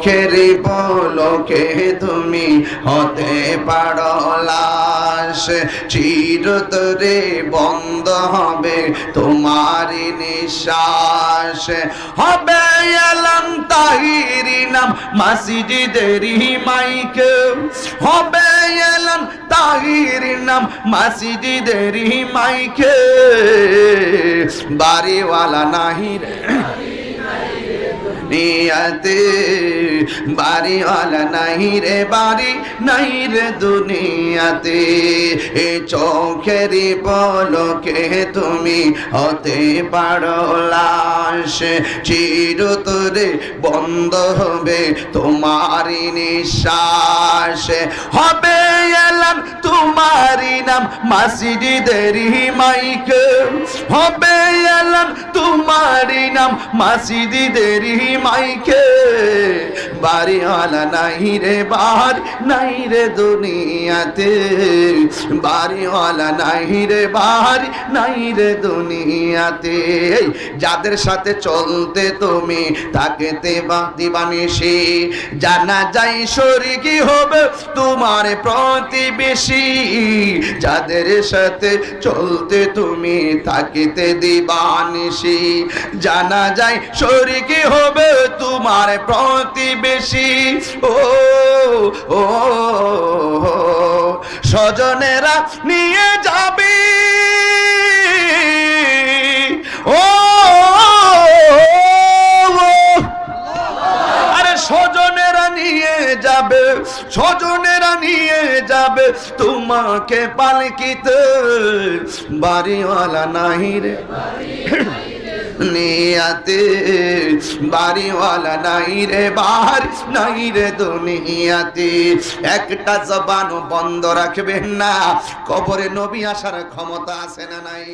চোখের পলকে তুমি হতে পারো লাশ। চিরতরে বন্ধ হবে তোমার নিঃশ্বাস। হবে এলাম তাহিরি নাম মাসিজিদেরই মাইক। হবে এলাম তাহিরি নাম মাসিজিদেরই মাইকে। বাড়িওয়ালা নাহি রে নিয়াতে বাড়িওয়ালা নাই রে, বাড়ি নাই রে দুনিয়াতে। এ চোখেরই পলকে তুমি হতে পারো লাশ। চিরতরে বন্ধ হবে তোমারই নিঃশ্বাস। হবে এলাম তোমারই নাম মাসিজিদেরই মাইক। হবে তোমারই নাম মাসিদিদেরই মাইকে। বাড়িওয়ালা নাই রে বার নাই রে দুনিয়াতে। বাড়িওয়ালা নাই রে বার নাই রে দুনিয়াতে। যাদের সাথে চলতে তুমি তাকে দেবা দিবানিসি জানা যাই শরীকি হবে তোমার প্রতিবেশী। যাদের সাথে চলতে তুমি থাকিতে দিবানিসি জানা যায় শরীকি হবে তোমার প্রতিবেশী। ও ও স্বজনেরা নিয়ে যাবে। ও। আরে স্বজনেরা নিয়ে যাবে, স্বজনেরা নিয়ে যাবে। তোমাকে পালকিতে বাড়িওয়ালা নাহি রে। নিয়াতে বাড়িওয়ালা নাই রে বাহার, নাই রে দুনিয়াতে। একটা জবানও বন্ধ রাখবেন না। কবরে নবী আসার ক্ষমতা আছে না নাই?